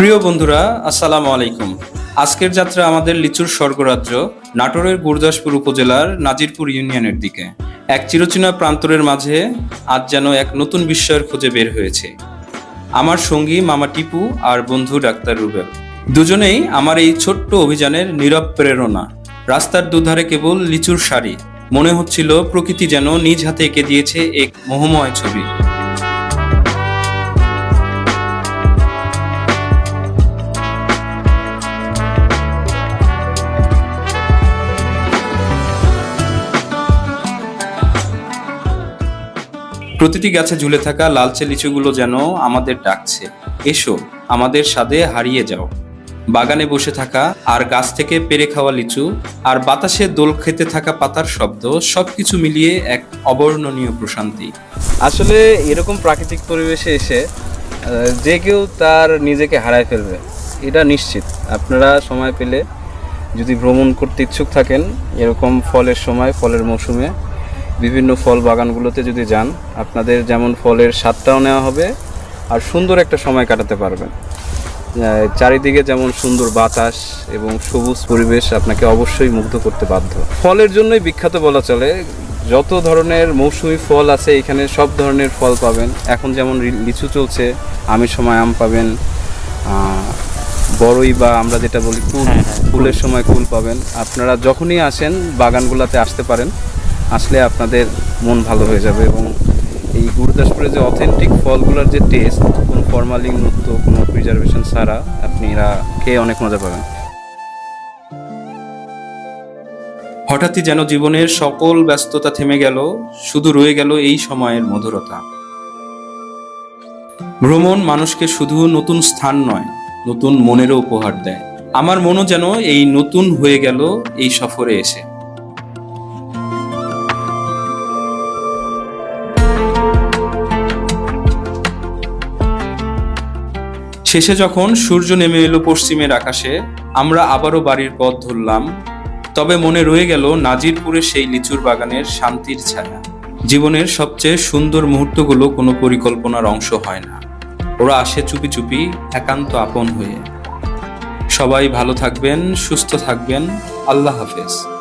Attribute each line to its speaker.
Speaker 1: প্রিয় বন্ধুরা, আসসালামু আলাইকুম। আজকের যাত্রা আমাদের লিচুর স্বর্গরাজ্য, নাটোরের গুরদাসপুর উপজেলার নাজিরপুর ইউনিয়নের দিকে। এক চিরচেনা প্রান্তরের মাঝে আজ যেন এক নতুন বিস্ময়ের খোঁজে বের হয়েছে। আমার সঙ্গী মামা টিপু আর বন্ধু ডাক্তার রুবেল। দুজনেই আমার এই ছোট্ট অভিযানের নীরব প্রেরণা। রাস্তার দুধারে কেবল লিচুর শাড়ি। মনে হচ্ছিল প্রকৃতি যেন নিজ হাতে এঁকে দিয়েছে এক মোহময় ছবি। প্রতিটি গাছে ঝুলে থাকা লালচে লিচুগুলো যেন আমাদের ডাকছে। এসো, আমাদের স্বাদে হারিয়ে যাও। বাগানে বসে থাকা আর গাছ থেকে পেরে খাওয়া লিচু আর বাতাসে দোল খেতে থাকা পাতার শব্দ, সবকিছু মিলিয়ে এক অবর্ণনীয় প্রশান্তি।
Speaker 2: আসলে এরকম প্রাকৃতিক পরিবেশে এসে যে কেউ তার নিজেকে হারায় ফেলবে, এটা নিশ্চিত। আপনারা সময় পেলে যদি ভ্রমণ করতে ইচ্ছুক থাকেন, এরকম ফলের সময়, ফলের মৌসুমে বিভিন্ন ফল বাগানগুলোতে যদি যান আপনাদের যেমন ফলের স্বাদটাও নেওয়া হবে আর সুন্দর একটা সময় কাটাতে পারবেন। চারিদিকে যেমন সুন্দর বাতাস এবং সবুজ পরিবেশ আপনাকে অবশ্যই মুগ্ধ করতে বাধ্য। ফলের জন্যই বিখ্যাত বলা চলে যত ধরনের মৌসুমি ফল আছে এখানে সব ধরনের ফল পাবেন। এখন যেমন লিচু চলছে আমের সময় আম পাবেন বড়ই বা আমরা যেটা বলি কুল ফুলের সময় কুল পাবেন। আপনারা যখনই আসেন বাগানগুলোতে আসতে পারেন। আসলে আপনাদের মন ভালো হয়ে যাবে এবং এই গুরুদাসপুরের যে অথেন্টিক ফলগুলোর যে টেস্ট কোনো ফরমালিন মুক্ত, কোনো প্রিজার্ভেশন ছাড়া আপনারা খেয়ে অনেক মজা পাবেন।
Speaker 1: হঠাৎই যেন জীবনের সকল ব্যস্ততা থেমে গেল, শুধু রয়ে গেল এই সময়ের মধুরতা। ভ্রমণ মানুষকে শুধু নতুন স্থান নয়, নতুন মনেরও উপহার দেয়। আমার মনও যেন এই নতুন হয়ে গেল এই সফরে এসে। শেষে যখন সূর্য নেমে এলো পশ্চিমের আকাশে, আমরা আবারও বাড়ির পথ ধরলাম। তবে মনে রয়ে গেল নাজিরপুরে সেই লিচুর বাগানের শান্তির ছায়া। জীবনের সবচেয়ে সুন্দর মুহূর্তগুলো কোনো পরিকল্পনার অংশ হয় না। ওরা আসে চুপি চুপি, একান্ত আপন হয়ে। সবাই ভালো থাকবেন, সুস্থ থাকবেন। আল্লাহ হাফেজ।